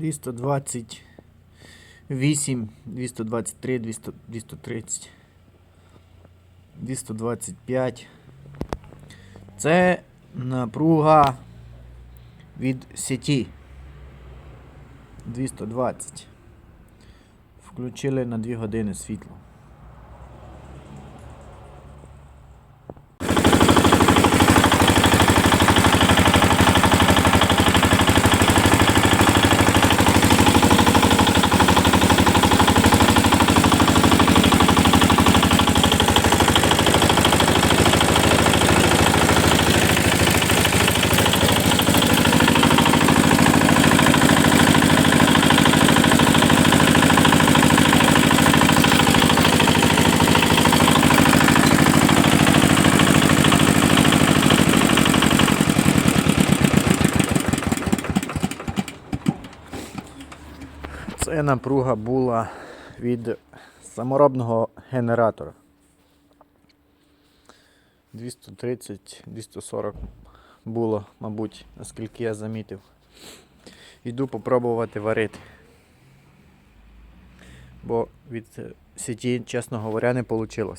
228, 223, 200, 230, 225. Це напруга від сіті. 220. Включили на 2 години світло. Це напруга була від саморобного генератора. 230-240 було, мабуть, наскільки я замітив. Йду попробувати варити. Бо від е, сіті, чесно говоря, не вийшло.